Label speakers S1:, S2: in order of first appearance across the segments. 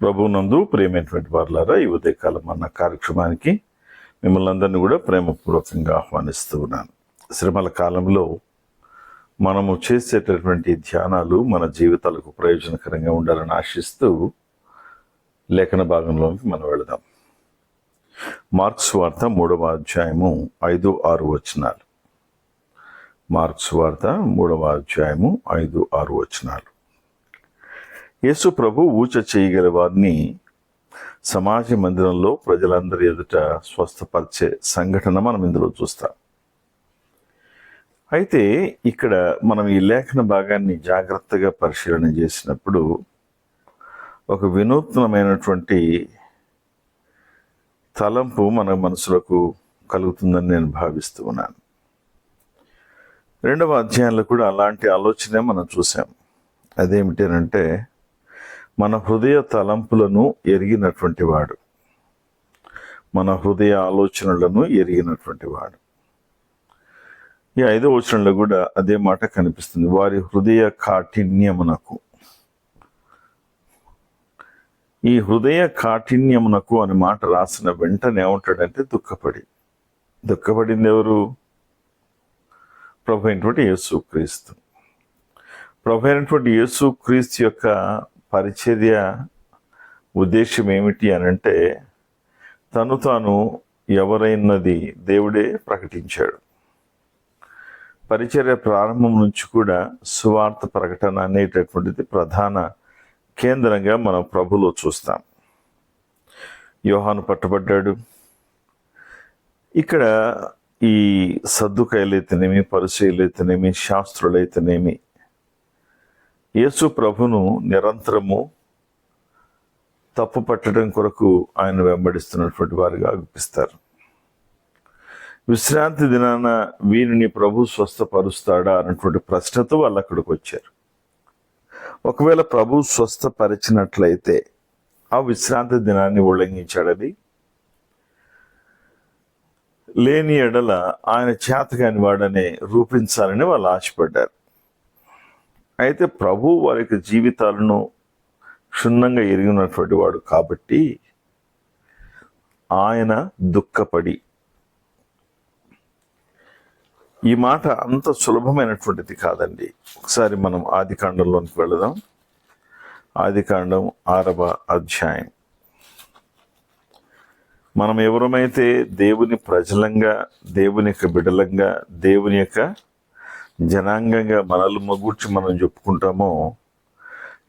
S1: ప్రభునందు ప్రేమైనటువంటి వారులారా ఈ ఉదయకాలం అన్న కార్యక్రమానికి మిమ్మల్ని అందరినీ కూడా ప్రేమపూర్వకంగా ఆహ్వానిస్తూ ఉన్నాను. శ్రమల కాలంలో మనము చేసేటటువంటి ధ్యానాలు మన జీవితాలకు ప్రయోజనకరంగా ఉండాలని ఆశిస్తూ లేఖన భాగంలోకి మనం వెళదాం. మార్క్స్ వార్త మూడవ అధ్యాయము ఐదు ఆరు వచనాలు. మార్క్స్ వార్త మూడవ అధ్యాయము ఐదు ఆరు వచనాలు. యేసు ప్రభు ఊచ చేయగల వారిని సమాజ మందిరంలో ప్రజలందరి ఎదుట స్వస్థపరిచే సంఘటన మనం ఇందులో చూస్తాం. అయితే ఇక్కడ మనం ఈ లేఖన భాగాన్ని జాగ్రత్తగా పరిశీలన చేసినప్పుడు ఒక వినూత్నమైనటువంటి తలంపు మన మనసులకు కలుగుతుందని నేను భావిస్తూ ఉన్నాను. రెండవ అధ్యాయంలో కూడా అలాంటి ఆలోచనే మనం చూసాం. అదేమిటంటే మన హృదయ తలంపులను ఎరిగినటువంటి వాడు. మన హృదయ ఆలోచనలను ఎరిగినటువంటి వాడు. ఈ ఐదో వచనంలో కూడా అదే మాట కనిపిస్తుంది. వారి హృదయ కాఠిన్యమునకు. ఈ హృదయ కాఠిన్యమునకు అనే మాట రాసిన వెంటనే ఏమంటాడంటే దుఃఖపడి. దుఃఖపడింది ఎవరు? ప్రభు అయినటువంటి యేసు క్రీస్తు ప్రభు అయినటువంటి యేసు క్రీస్తు యొక్క పరిచర్య ఉద్దేశం ఏమిటి అని అంటే తను తాను ఎవరైనది దేవుడే ప్రకటించాడు. పరిచర్య ప్రారంభం నుంచి కూడా సువార్త ప్రకటన అనేటటువంటిది ప్రధాన కేంద్రంగా మనం ప్రభులో చూస్తాం. యోహాను పట్టబడ్డాడు. ఇక్కడ ఈ సర్దుకాయలైతేనేమి పరిచయలైతేనేమి శాస్త్రులైతేనేమి యేసు ప్రభును నిరంతరము తప్పు పట్టడం కొరకు ఆయన వెంబడిస్తున్నటువంటి వారిగా అగుపిస్తారు విశ్రాంతి దినాన వీరిని ప్రభు స్వస్థపరుస్తాడా అన్నటువంటి ప్రశ్నతో వాళ్ళు అక్కడికి వచ్చారు. ఒకవేళ ప్రభు స్వస్థపరిచినట్లయితే ఆ విశ్రాంతి దినాన్ని ఉల్లంఘించాడని లేని ఎడల ఆయన చేతగాని వాడనే రూపించాలని వాళ్ళు ఆశపడ్డారు. అయితే ప్రభు వారి యొక్క జీవితాలను క్షుణ్ణంగా ఎరిగినటువంటి వాడు కాబట్టి ఆయన దుఃఖపడి ఈ మాట అంత సులభమైనటువంటిది కాదండి. ఒకసారి మనం ఆది కాండంలోనికి వెళదాం. ఆది కాండం ఆరవ అధ్యాయం. మనం ఎవరమైతే దేవుని ప్రజలంగా దేవుని యొక్క బిడలంగా దేవుని యొక్క జనాంగంగా మనల్ని మగూర్చి మనం చెప్పుకుంటామో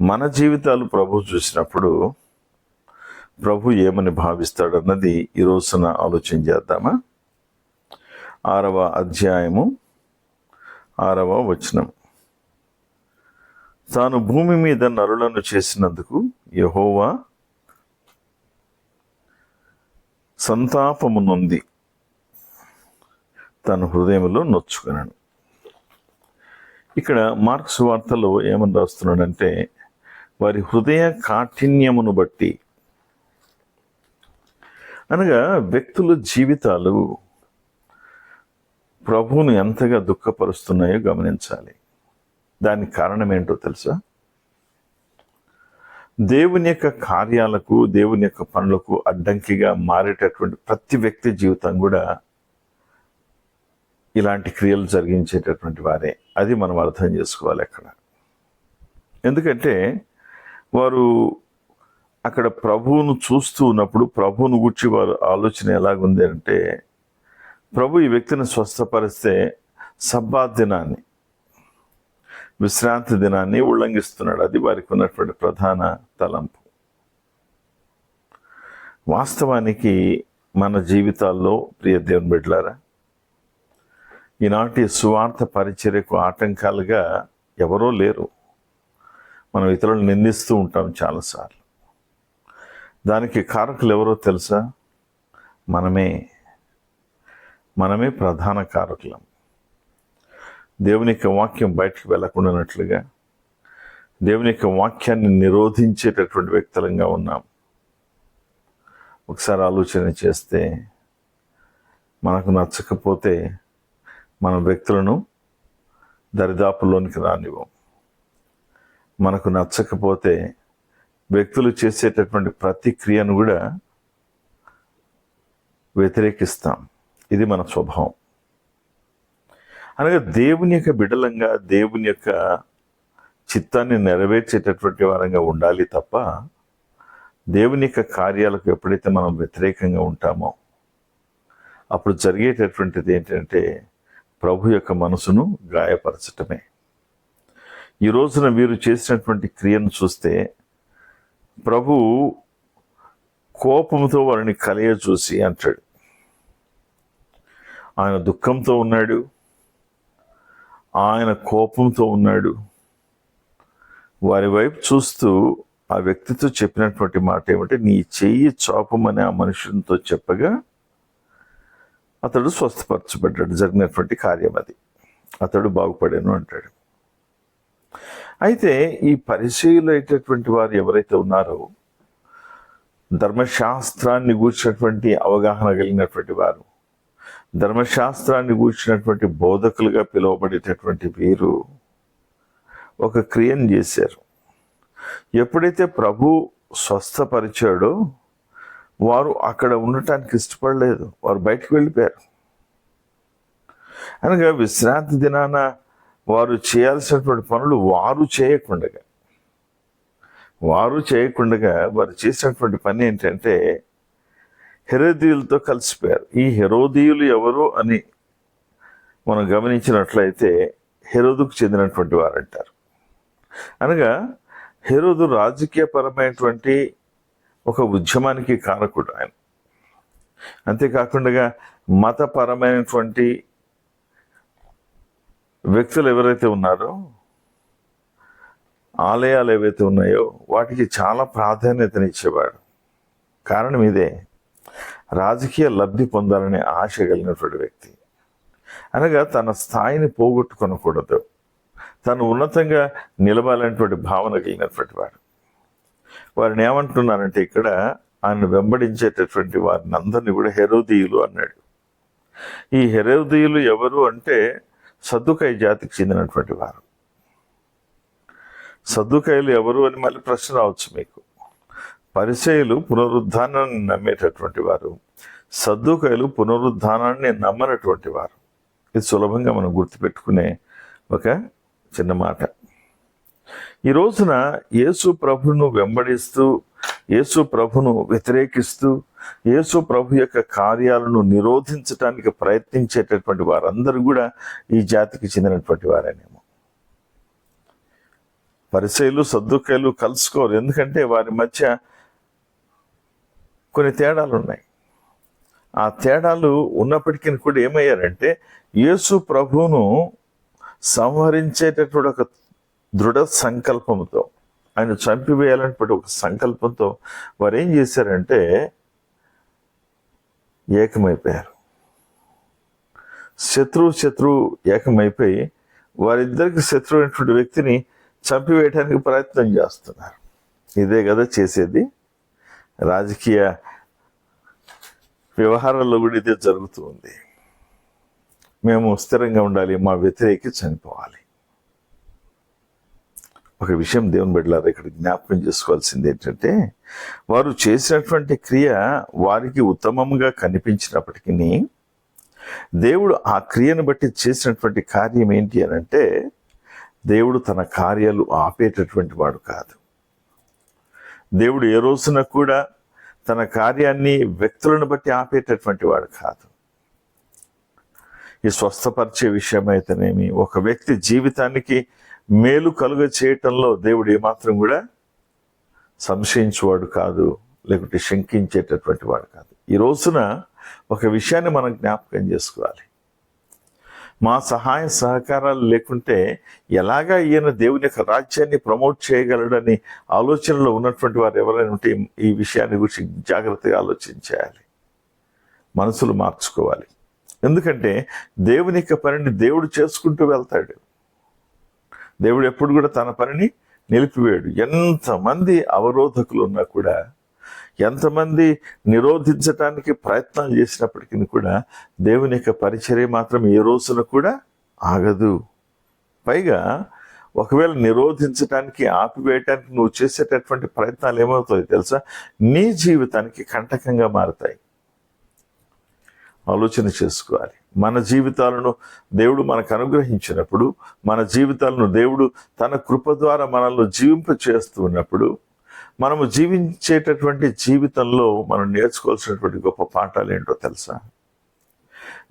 S1: మన జీవితాలు ప్రభు చూసినప్పుడు ప్రభు ఏమని భావిస్తాడన్నది ఈ రోజున ఆలోచన చేద్దామా? ఆరవ అధ్యాయము ఆరవ వచనం. తాను భూమి మీద నరులను చేసినందుకు యహోవా సంతాపము నొంది తన హృదయంలో నొచ్చుకున్నాను ఇక్కడ మార్క్స్ వార్తలో ఏమని రాస్తున్నాడంటే వారి హృదయ కాఠిన్యమును బట్టి. అనగా వ్యక్తుల జీవితాలు ప్రభువును ఎంతగా దుఃఖపరుస్తున్నాయో గమనించాలి. దానికి కారణం ఏంటో తెలుసా? దేవుని యొక్క కార్యాలకు దేవుని యొక్క పనులకు అడ్డంకిగా మారేటటువంటి ప్రతి వ్యక్తి జీవితం కూడా ఇలాంటి క్రియలు జరిగించేటటువంటి వారే. అది మనం అర్థం చేసుకోవాలి అక్కడ. ఎందుకంటే వారు అక్కడ ప్రభువును చూస్తూ ఉన్నప్పుడు ప్రభువును గుర్చి వారు ఆలోచన ఎలాగుంది అంటే ప్రభు ఈ వ్యక్తిని స్వస్థపరిస్తే సబ్బా దినాన్ని విశ్రాంతి దినాన్ని ఉల్లంఘిస్తున్నాడు. అది వారికి ఉన్నటువంటి ప్రధాన తలంపు. వాస్తవానికి మన జీవితాల్లో ప్రియ దేవుని బిడ్లారా ఈనాటి సువార్త పరిచర్యకు ఆటంకాలుగా ఎవరో లేరు. మనం ఇతరులను నిందిస్తూ ఉంటాం చాలాసార్లు. దానికి కారకులు ఎవరో తెలుసా? మనమే. మనమే ప్రధాన కారకులం. దేవుని యొక్క వాక్యం బయటికి వెళ్ళకుండానట్లుగా దేవుని యొక్క వాక్యాన్ని నిరోధించేటటువంటి వ్యక్తులంగా ఉన్నాం. ఒకసారి ఆలోచన చేస్తే మనకు నచ్చకపోతే మన వ్యక్తులను దరిదాపుల్లోనికి రానివ్వం. మనకు నచ్చకపోతే వ్యక్తులు చేసేటటువంటి ప్రతిక్రియను కూడా వ్యతిరేకిస్తాం. ఇది మన స్వభావం. అనగా దేవుని యొక్క బిడలంగా దేవుని యొక్క చిత్తాన్ని నెరవేర్చేటటువంటి వారంగా ఉండాలి తప్ప దేవుని యొక్క కార్యాలకు ఎప్పుడైతే మనం వ్యతిరేకంగా ఉంటామో అప్పుడు జరిగేటటువంటిది ఏంటంటే ప్రభు యొక్క మనసును గాయపరచటమే. ఈ రోజున వీరు చేసినటువంటి క్రియను చూస్తే ప్రభు కోపంతో వారిని కలియ చూసి అంటాడు. ఆయన దుఃఖంతో ఉన్నాడు. ఆయన కోపంతో ఉన్నాడు. వారి వైపు చూస్తూ ఆ వ్యక్తితో చెప్పినటువంటి మాట ఏమంటే నీ చెయ్యి చాపమని ఆ మనుషులతో చెప్పగా అతడు స్వస్థపరచబడ్డాడు. జరిగినటువంటి కార్యం అది. అతడు బాగుపడాను అంటాడు. అయితే ఈ పరిచయులు అయ్యేటటువంటి వారు ఎవరైతే ఉన్నారో ధర్మశాస్త్రాన్ని గూర్చినటువంటి అవగాహన కలిగినటువంటి వారు ధర్మశాస్త్రాన్ని గూర్చినటువంటి బోధకులుగా పిలువబడేటటువంటి వీరు ఒక క్రియను చేశారు. ఎప్పుడైతే ప్రభు స్వస్థపరిచాడో వారు అక్కడ ఉండటానికి ఇష్టపడలేదు. వారు బయటకు వెళ్ళిపోయారు. అనగా విశ్రాంతి దినాన వారు చేయాల్సినటువంటి పనులు వారు చేయకుండగా వారు చేయకుండగా వారు చేసినటువంటి పని ఏంటంటే హెరోదీయులతో కలిసిపోయారు. ఈ హెరోదీయులు ఎవరు అని మనం గమనించినట్లయితే హెరోదుకు చెందినటువంటి వారంటారు. అనగా హెరోదు రాజకీయపరమైనటువంటి ఒక ఉద్యమానికి కారకుడు ఆయన. అంతేకాకుండా మతపరమైనటువంటి వ్యక్తులు ఎవరైతే ఉన్నారో ఆలయాలు ఏవైతే ఉన్నాయో వాటికి చాలా ప్రాధాన్యతనిచ్చేవాడు. కారణం ఇదే. రాజకీయ లబ్ధి పొందాలనే ఆశ కలిగినటువంటి వ్యక్తి. అనగా తన స్థాయిని పోగొట్టుకొనకూడదు. తను ఉన్నతంగా నిలవాలనేటువంటి భావన కలిగినటువంటి వాడు. వారిని ఏమంటున్నారంటే ఇక్కడ ఆయన వెంబడించేటటువంటి వారిని అందరినీ కూడా హెరోదీయులు అన్నాడు. ఈ హెరోదీయులు ఎవరు అంటే సద్దుకాయ జాతికి చెందినటువంటి వారు. సద్దుకాయలు ఎవరు అని మళ్ళీ ప్రశ్న రావచ్చు మీకు. పరిచయులు పునరుద్ధానాన్ని నమ్మేటటువంటి వారు సద్దుకాయలు పునరుద్ధానాన్ని నమ్మనటువంటి వారు. ఇది సులభంగా మనం గుర్తుపెట్టుకునే ఒక చిన్న మాట. ఈ రోజున యేసు ప్రభును వెంబడిస్తూ యేసు ప్రభును వ్యతిరేకిస్తూ యేసు ప్రభు యొక్క కార్యాలను నిరోధించడానికి ప్రయత్నించేటటువంటి వారందరూ కూడా ఈ జాతికి చెందినటువంటి వారేనేమో. పరిచయలు సర్దుకాయలు కలుసుకోరు. ఎందుకంటే వారి మధ్య కొన్ని తేడాలు ఉన్నాయి ఆ తేడాలు ఉన్నప్పటికీ కూడా ఏమయ్యారంటే యేసు ప్రభువును సంహరించేటటువంటి ఒక దృఢ సంకల్పంతో ఆయన చంపివేయాలనేటువంటి ఒక సంకల్పంతో వారు ఏం చేశారంటే ఏకమైపోయారు. శత్రువు శత్రువు ఏకమైపోయి వారిద్దరికి శత్రువు అయినటువంటి వ్యక్తిని చంపివేయడానికి ప్రయత్నం చేస్తున్నారు. ఇదే కదా చేసేది. రాజకీయ వ్యవహారాల్లో కూడా ఇదే జరుగుతూ ఉంది. మేము స్థిరంగా ఉండాలి మా వ్యతిరేకి చనిపోవాలి. ఒక విషయం దేవుని బిడ్డలారు ఇక్కడ జ్ఞాపకం చేసుకోవాల్సింది ఏంటంటే వారు చేసినటువంటి క్రియ వారికి ఉత్తమంగా కనిపించినప్పటికీ దేవుడు ఆ క్రియను బట్టి చేసినటువంటి కార్యం ఏంటి అని అంటే దేవుడు తన కార్యాలు ఆపేటటువంటి వాడు కాదు. దేవుడు ఏ రోజున కూడా తన కార్యాన్ని వ్యక్తులను బట్టి ఆపేటటువంటి వాడు కాదు. ఈ స్వస్థపరిచే విషయం అయితేనేమి ఒక వ్యక్తి జీవితానికి మేలు కలుగ చేయటంలో దేవుడు ఏమాత్రం కూడా సంశయించేవాడు కాదు లేకుంటే శంకించేటటువంటి వాడు కాదు. ఈ రోజున ఒక విషయాన్ని మనం జ్ఞాపకం చేసుకోవాలి. మా సహాయ సహకారాలు లేకుంటే ఎలాగా ఈయన దేవుని యొక్క రాజ్యాన్ని ప్రమోట్ చేయగలడని ఆలోచనలో ఉన్నటువంటి వారు ఎవరైనా ఉంటే ఈ విషయాన్ని గురించి జాగ్రత్తగా ఆలోచించేయాలి మనసులు మార్చుకోవాలి. ఎందుకంటే దేవుని యొక్క పనిని దేవుడు చేసుకుంటూ వెళ్తాడు. దేవుడు ఎప్పుడు కూడా తన పనిని నిలిపివేయడు. ఎంతమంది అవరోధకులు ఉన్నా కూడా ఎంతమంది నిరోధించటానికి ప్రయత్నాలు చేసినప్పటికీ కూడా దేవుని యొక్క పరిచర్య మాత్రం ఏ రోజున కూడా ఆగదు. పైగా ఒకవేళ నిరోధించడానికి ఆపివేయటానికి నువ్వు చేసేటటువంటి ప్రయత్నాలు ఏమవుతాయి తెలుసా? నీ జీవితానికి కంటకంగా మారతాయి. ఆలోచన చేసుకోవాలి. మన జీవితాలను దేవుడు మనకు అనుగ్రహించినప్పుడు మన జీవితాలను దేవుడు తన కృప ద్వారా మనల్ని జీవింప చేస్తున్నప్పుడు మనము జీవించేటటువంటి జీవితంలో మనం నేర్చుకోవాల్సినటువంటి గొప్ప పాఠాలు ఏంటో తెలుసా?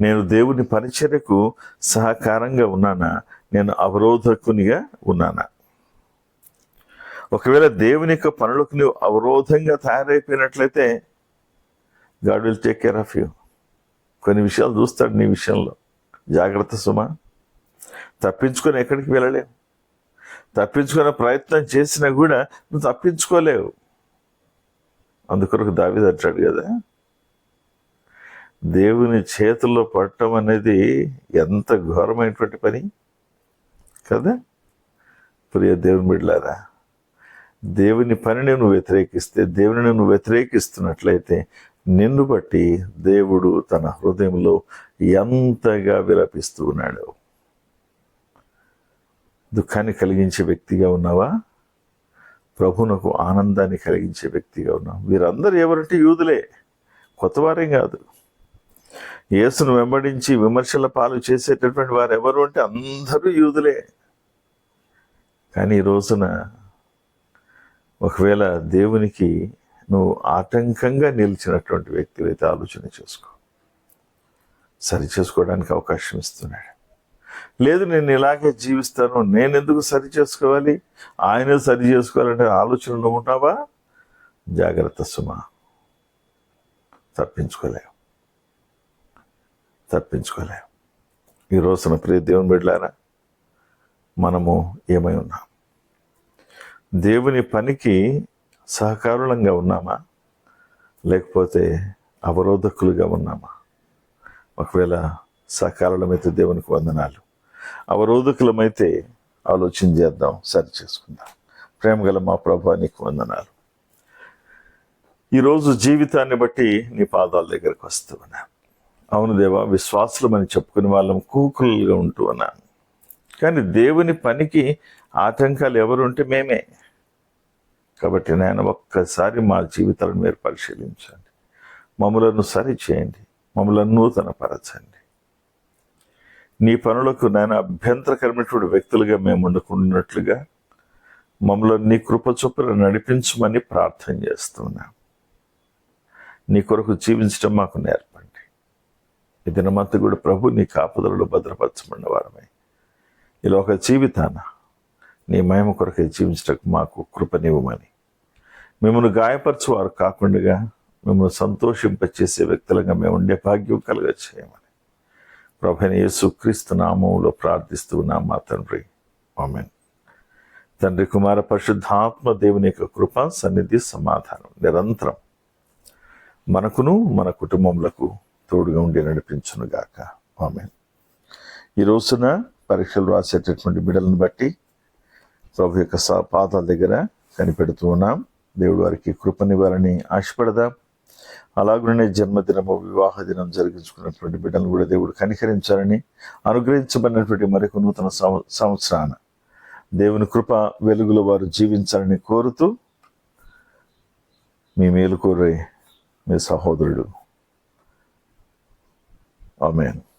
S1: నేను దేవుని పరిచర్యకు సహకారంగా ఉన్నానా? నేను అవరోధకునిగా ఉన్నానా? ఒకవేళ దేవుని యొక్క పనులకు నువ్వు అవరోధంగా తయారైపోయినట్లయితే God will take care of you. కొన్ని విషయాలు చూస్తాడు నీ విషయంలో. జాగ్రత్త సుమ. తప్పించుకొని ఎక్కడికి వెళ్ళలేవు. తప్పించుకునే ప్రయత్నం చేసినా కూడా నువ్వు తప్పించుకోలేవు. అందుకొరకు దావి అంటాడు కదా దేవుని చేతుల్లో పడటం అనేది ఎంత ఘోరమైనటువంటి పని కదా? ప్రియ దేవుని బిడ్డలారా దేవుని పనిని నువ్వు వ్యతిరేకిస్తే దేవుని నువ్వు వ్యతిరేకిస్తున్నట్లయితే నిన్ను బట్టి దేవుడు తన హృదయంలో ఎంతగా విలపిస్తూ ఉన్నాడు. దుఃఖాన్ని కలిగించే వ్యక్తిగా ఉన్నావా? ప్రభునకు ఆనందాన్ని కలిగించే వ్యక్తిగా ఉన్నావు? వీరందరూ ఎవరంటే యూదులే కొత్తవారేం కాదు. యేసును వెంబడించి విమర్శల పాలు చేసేటటువంటి వారు ఎవరు అంటే అందరూ యూదులే. కానీ ఈ రోజున ఒకవేళ దేవునికి నువ్వు ఆటంకంగా నిలిచినటువంటి వ్యక్తివైతే ఆలోచన చేసుకో. సరి చేసుకోవడానికి అవకాశం ఇస్తున్నాడు. లేదు నేను ఇలాగే జీవిస్తాను నేను ఎందుకు సరి చేసుకోవాలి? ఆయన సరి చేసుకోవాలంటే ఆలోచనలు ఉంటావా? జాగ్రత్త సుమా. తప్పించుకోలేవు. తప్పించుకోలేవు. ఈ రోజున ప్రియ దేవుని బిడ్డలారా మనము ఏమై ఉన్నాం? దేవుని పనికి సహకారులంగా ఉన్నామా? లేకపోతే అవరోధకులుగా ఉన్నామా? ఒకవేళ సహకారులమైతే దేవునికి వందనాలు. అవరోధకులమైతే ఆలోచన చేద్దాం సరి చేసుకుందాం. ప్రేమ గల మా ప్రభా నీకు వందనాలు. ఈరోజు జీవితాన్ని బట్టి నీ పాదాల దగ్గరకు వస్తూ ఉన్నాను అవును దేవా విశ్వాసులమని చెప్పుకునే వాళ్ళం కూకులుగా ఉంటూ ఉన్నాను కానీ దేవుని పనికి ఆటంకాలు ఎవరు ఉంటే మేమే. కాబట్టి నేను ఒక్కసారి మా జీవితాలను మీరు పరిశీలించండి. మమ్మలను సరి చేయండి. మమ్మలను నూతనపరచండి. నీ పనులకు నేను అభ్యంతరకరమైనటువంటి వ్యక్తులుగా మేము ఉండకున్నట్లుగా మమ్మల్ని నీ కృప చొప్పున నడిపించమని ప్రార్థన చేస్తున్నాం. నీ కొరకు జీవించడం మాకు నేర్పండి. ఈ దినమంతా కూడా ప్రభు నీ కాపుదలలో భద్రపరచమన్న వారమే ఈ లోక జీవితాన నీ మహిమ కొరకు జీవించటకు మాకు కృపనివ్వమని మిమ్మల్ని గాయపరచువారు కాకుండా మిమ్మల్ని సంతోషింపచేసే వ్యక్తులుగా మేము ఉండే భాగ్యం కలుగ చేయమని. ప్రభుని క్రీస్తు నామంలో ప్రార్థిస్తూ ఉన్నాం మా తండ్రి ఆమెన్. తండ్రి కుమార పరిశుద్ధాత్మ దేవుని యొక్క కృప సన్నిధి సమాధానం నిరంతరం మనకును మన కుటుంబములకు తోడుగా ఉండి నడిపించును గాక ఆమెన్. ఈ రోజున పరీక్షలు రాసేటటువంటి బిడ్డలను బట్టి ప్రభు యొక్క పాదాల దగ్గర కనిపెడుతూ ఉన్నాం. దేవుడు వారికి కృపనివ్వాలని ఆశపడదాం. అలాగనే జన్మదినము వివాహ దినం జరిగించుకున్నటువంటి బిడ్డలను కూడా దేవుడు కనికరించాలని అనుగ్రహించబడినటువంటి మరొక నూతన సంవ సంవత్సరాన దేవుని కృప వెలుగులో వారు జీవించాలని కోరుతూ మీ మేలు కోరే మీ సహోదరుడు. ఆమెను.